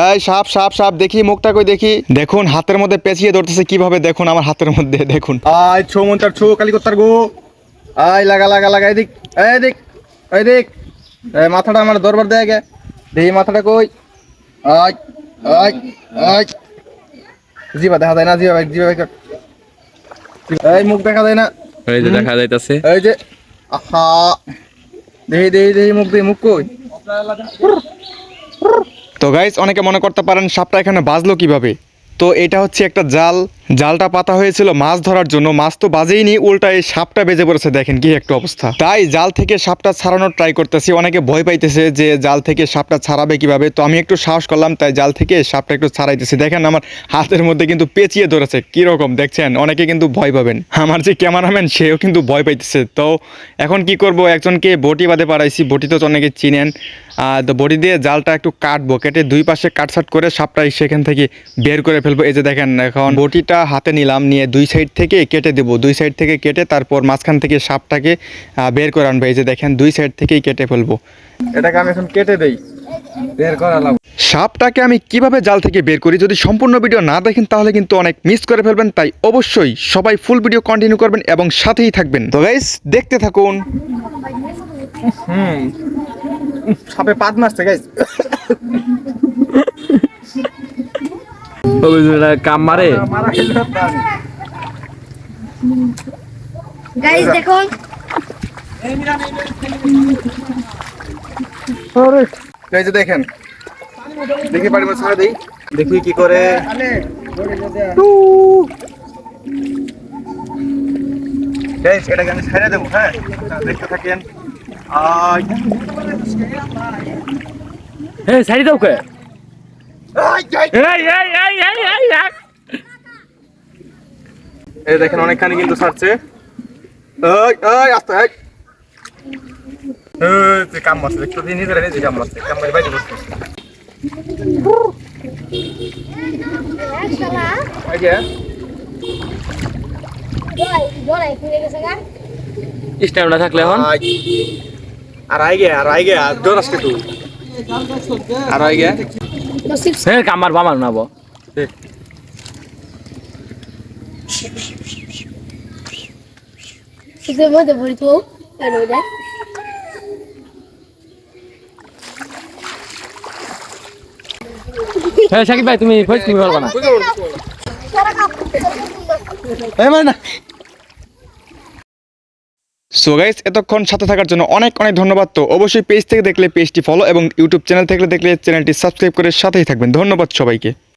এই সাপ সাপ সাপ দেখি মুখটা কই দেখি। দেখুন হাতের মধ্যে পেঁচিয়ে ধরতেছে কীভাবে দেখুন আমার হাতের মধ্যে দেখুন। আয় ছো মন্তার ছো কালি করতার গো। আয় লাগা লাগা লাগা এদিক এদিক এদিক এই মাথাটা আমার দরবার দেয় গে। দেহি মাথাটা কই? আয় আয় আয়। জিবা দেখা যায় না জিবা ভাই জিবা ভাই এই মুখ দেখা যায় না। এই যে দেখা যাইতাছে। এই যে আহা। দেহি দেহি দেহি মুখ দেহি মুখ কই? তো গাইজ অনেকে মনে করতে পারেন সাপটা এখানে বাজলো কীভাবে? তো এটা হচ্ছে একটা জাল জালটা পাতা হয়েছিল মাছ ধরার জন্য। মাছ তো বাজেইনি উল্টা এই সাপটা বেজে পড়েছে, দেখেন কি একটা অবস্থা। তাই জাল থেকে সাপটা ছাড়ানোর ট্রাই করতেছি। অনেকে ভয় পাইতেছে যে জাল থেকে সাপটা ছাড়াবে কীভাবে। তো আমি একটু সাহস করলাম, তাই জাল থেকে সাপটা একটু ছাড়াইতেছি। দেখেন আমার হাতের মধ্যে কিন্তু পেঁচিয়ে ধরেছে, কীরকম দেখছেন? অনেকে কিন্তু ভয় পাবেন। আমার যে ক্যামেরাম্যান, সেও কিন্তু ভয় পাইতেছে। তো এখন কি করব? একজনকে বটি বাদে পাড়াইছি, বটি তো অনেকে চিনেন। আর তো বটি দিয়ে জালটা একটু কাটবো, কেটে দুই পাশে কাটসাট করে সাপটা সেখান থেকে বের করে ফেলব। এই যে দেখেন, এখন বটিটা হাতে নিলাম নিয়ে দুই সাইড থেকে কেটে দেবো। দুই সাইড থেকে কেটে তারপর মাঝখান থেকে সাপটাকে বের করে আনব। এই যে দেখেন দুই সাইড থেকেই কেটে ফেলব। এটাকে আমি এখন কেটে দেই। বের করালাম সাপটাকে আমি কীভাবে জাল থেকে বের করি? যদি সম্পূর্ণ ভিডিও না দেখেন তাহলে কিন্তু অনেক মিস করে ফেলবেন। তাই অবশ্যই সবাই ফুল ভিডিও কন্টিনিউ করবেন এবং সাথেই থাকবেন। তো গাইস দেখতে থাকুন। হুম। সাপে পাত মারছে গাইস কাম মারে? গাইস দেখুন। দেখি পারি মাছ ছাড়া দেই। দেখি কি করে। গাইস এটাকে আমি ছেড়ে দেবো হ্যাঁ? দেখতে থাকেন। আয়। এই সাইড দাও কে। এই এই এই এই এই এই। এই দেখেন অনেকখানি কিন্তু ছাড়ছে। এই এই আস্তে এই। এই, কাম মারছে একটু দিন নিজের নিজে কাম মারছে কাম মারি বাইরে বসছে স্ট্যামিনা থাকলে এখন। আর আই গে আর আই গে আর জোর আসছে তুই? আর আই গে। হ্যাঁ কাম মারবো আমার নাবো সিপসের মধ্যে ভরি তো আর ওটা হ্যাঁ সাকিব ভাই তুমি ফয়েজ তুমি না এই মানে না সো গাইস এতক্ষণ সাথে থাকার জন্য অনেক অনেক ধন্যবাদ। তো অবশ্যই পেজ থেকে দেখলে পেজটি ফলো এবং ইউটিউব চ্যানেল থেকে দেখলে চ্যানেলটি সাবস্ক্রাইব করে সাথেই থাকবেন। ধন্যবাদ সবাইকে।